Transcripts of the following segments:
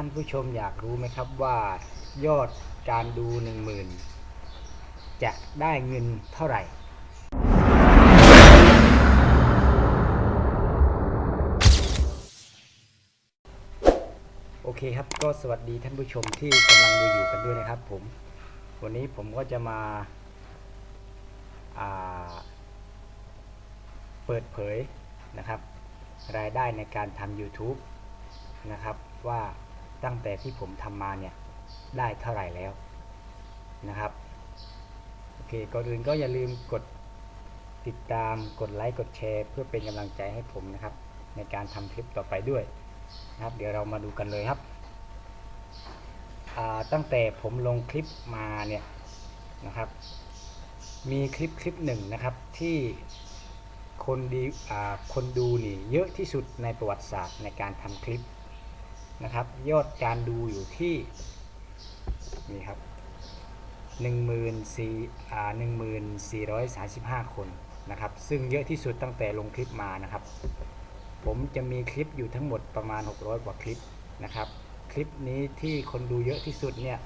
ท่านผู้ชมอยากรู้ไหมครับว่ายอดการดู 10,000 จะได้เงินเท่าไหร่โอเคครับก็สวัสดีท่านผู้ชมที่กำลังดูอยู่กันด้วยนะครับผม วันนี้ผมก็จะมาาเปิดเผยนะครับ รายได้ในการทำ YouTube นะครับว่า ตั้งแต่ที่ผมทำมาเนี่ยได้เท่าไหร่แล้วนะครับโอเคก่อนอื่นก็อย่าลืมกดติดตามกดไลค์กดแชร์ เพื่อเป็นกำลังใจให้ผมนะครับ ในการทำคลิปต่อไปด้วยนะครับ เดี๋ยวเรามาดูกันเลยครับตั้งแต่ผมลงคลิปมาเนี่ยนะครับ มีคลิปคลิปหนึ่งนะครับที่คนดีคนดูนี่เยอะที่สุดในประวัติศาสตร์ในการทำคลิป นะครับ ยอดการดูอยู่ที่นี่ครับ1 4 0อ่า1435 คนนะครับ ซึ่งเยอะที่สุดตั้งแต่ลงคลิปมานะครับ ผมจะมีคลิปอยู่ทั้งหมดประมาณ 600 กว่าคลิปนะครับ คลิปนี้ที่คนดูเยอะที่สุดเนี่ย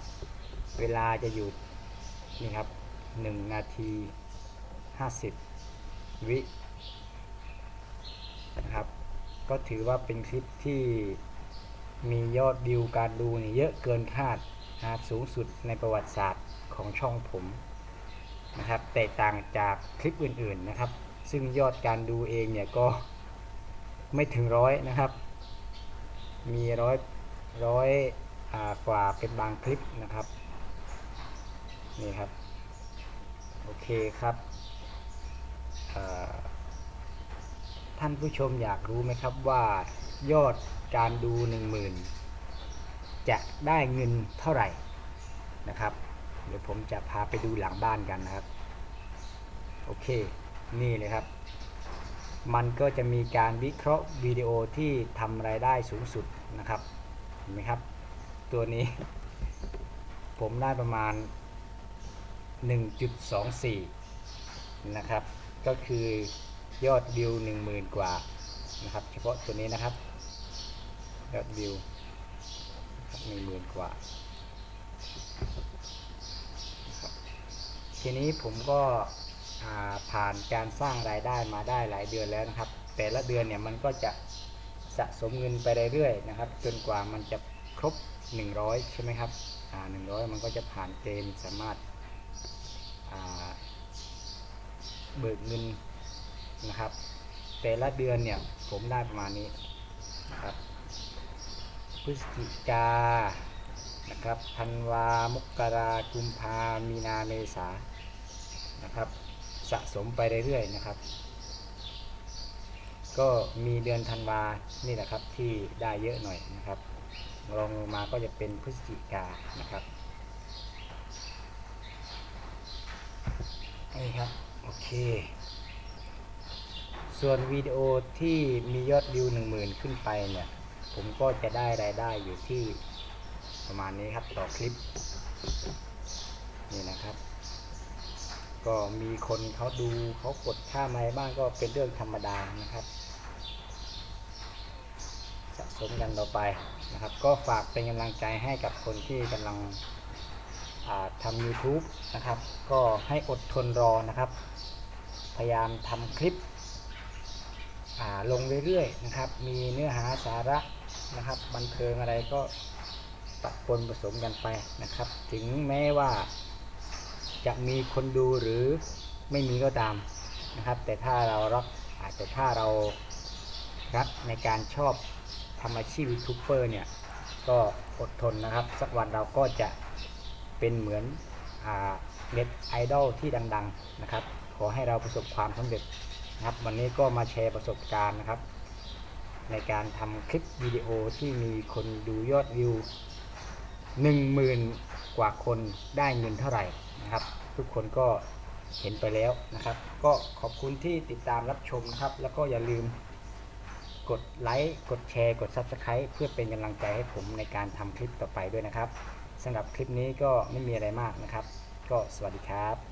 เวลาจะอยู่นี่ครับ1นาที 50 วินะครับ ก็ถือว่าเป็นคลิปที่ มียอดวิวการดูนี่เยอะเกินคาดนะครับสูงสุดในประวัติศาสตร์ของช่องผมนะครับแตกต่างจากคลิปอื่นๆนะครับ ซึ่งยอดการดูเองเนี่ยก็ไม่ถึงร้อยนะครับ มีร้อยร้อยกว่าเป็นบางคลิปนะครับนี่ครับโอเคครับท่านผู้ชมอยากรู้ไหมครับว่า ยอดการดู10,000จะได้เงินเท่าไหร่นะครับ เดี๋ยวผมจะพาไปดูหลังบ้านกันนะครับ โอเค นี่เลยครับ มันก็จะมีการวิเคราะห์วิดีโอที่ทำรายได้สูงสุดนะครับ เห็นไหมครับ ตัวนี้ ผมได้ประมาณ 1.24 นะครับ ก็คือยอดวิว10,000 กว่านะครับ เฉพาะตัวนี้นะครับ ยอดวิวหนึ่งหมื่นกว่า ทีนี้ผมก็ผ่านการสร้างรายได้มาได้หลายเดือนแล้วนะครับ แต่ละเดือนเนี่ยมันก็จะสะสมเงินไปเรื่อยๆนะครับ จนกว่ามันจะครบ 100 ใช่ไหมครับอ่า100 มันก็จะผ่านเกณฑ์สามารถาเบิกเงินนะครับ แต่ละเดือนเนี่ยผมได้ประมาณนี้นะครับ พฤศจิกานะครับธันวามกรากุมภามีนาเมษานะครับสะสมไปเรื่อยๆนะครับ ก็มีเดือนธันวานี่แหละครับที่ได้เยอะหน่อยนะครับรองลงมาก็จะเป็นพฤศจิกานะครับนี่ครับ โอเค ส่วนวิดีโอที่มียอดวิว10,000 ขึ้นไปเนี่ย ผมก็จะได้รายได้อยู่ที่ประมาณนี้ครับต่อคลิป นี่นะครับ ก็มีคนเขาดูเขากดค่าไม้บ้างก็เป็นเรื่องธรรมดานะครับสะสมกันต่อไปนะครับ ก็ฝากเป็นกำลังใจให้กับคนที่กำลังทำ YouTube นะครับ ก็ให้อดทนรอนะครับ พยายามทำคลิปลงเรื่อยๆนะครับ มีเนื้อหาสาระ นะครับ บันเทิงอะไรก็ปะปนผสมกันไปนะครับ ถึงแม้ว่าจะมีคนดูหรือไม่มีก็ตามนะครับ แต่ถ้าเรารักอาจจะถ้าเรารักในการชอบทำอาชีพยูทูบเบอร์เนี่ย ก็อดทนนะครับ สักวันเราก็จะเป็นเหมือนเน็ตไอดอลที่ดัง ๆ นะครับ ขอให้เราประสบความสำเร็จนะครับ วันนี้ก็มาแชร์ประสบการณ์นะครับ ในการทำคลิปวิดีโอที่มีคนดูยอดวิว 10,000 กว่าคนได้เงินเท่าไหร่นะครับ ทุกคนก็เห็นไปแล้วนะครับ ก็ขอบคุณที่ติดตามรับชมนะครับ แล้วก็อย่าลืมกดไลค์กดแชร์ กด Subscribe เพื่อเป็นกำลังใจให้ผมในการทำคลิปต่อไปด้วยนะครับสำหรับคลิปนี้ก็ไม่มีอะไรมากนะครับ ก็สวัสดีครับ